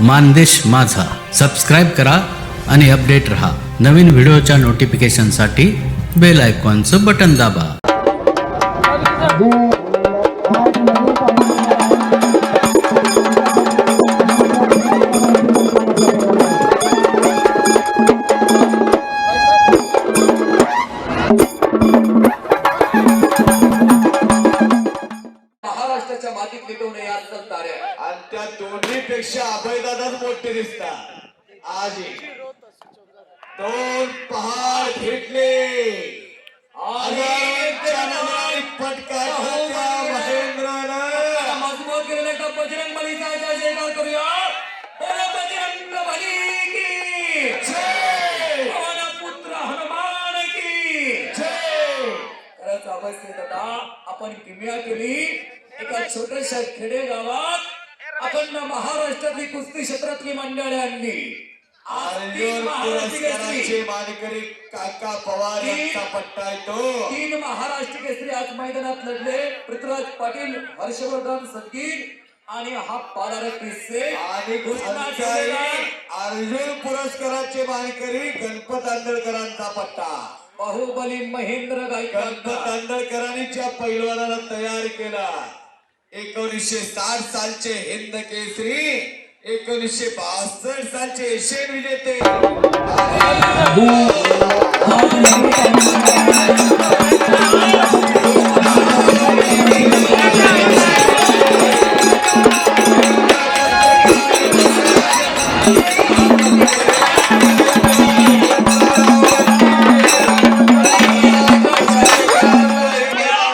मानदेश माझा. सबस्क्राईब करा आणि अपडेट रहा. नवीन व्हिडिओच्या नोटिफिकेशनसाठी बेल आयकॉनचं बटन दाबा. महाराष्ट्राच्या मातीत लिटवून या ताऱ्या आणि त्या दोन्ही पेक्षा अभयदादाच मोठे दिसतात. आजी दोन पहाड. मजबूत बजरंग बलीचा जयकार करूया. बजरंग बली की पुत्र हनुमान की! खरंच आता आपण किमया केली. एका छोट्याशा खेडे गावात अखंड महाराष्ट्रातली कुस्ती क्षेत्रातली मंडळी आणली. मानकरी काका पवार यांचा पट्टा आहे तो. तीन महाराष्ट्र केसरी आज मैदानात लढले. पृथ्वीराज पाटील हर्षवर्धन सदगीर आणि हा पालार किस्से. आणि अर्जुन पुरस्काराचे मानकरी गणपत आंदळकरांचा पट्टा. बाहुबली महेंद्र गणपत गायकवाड आंदळकरांनी ज्या पैलवानाला तयार केला एकोणीसशे साठ सालचे हिंद केसरी एकोणीसशे बासष्ट सालचे एशियन विजेते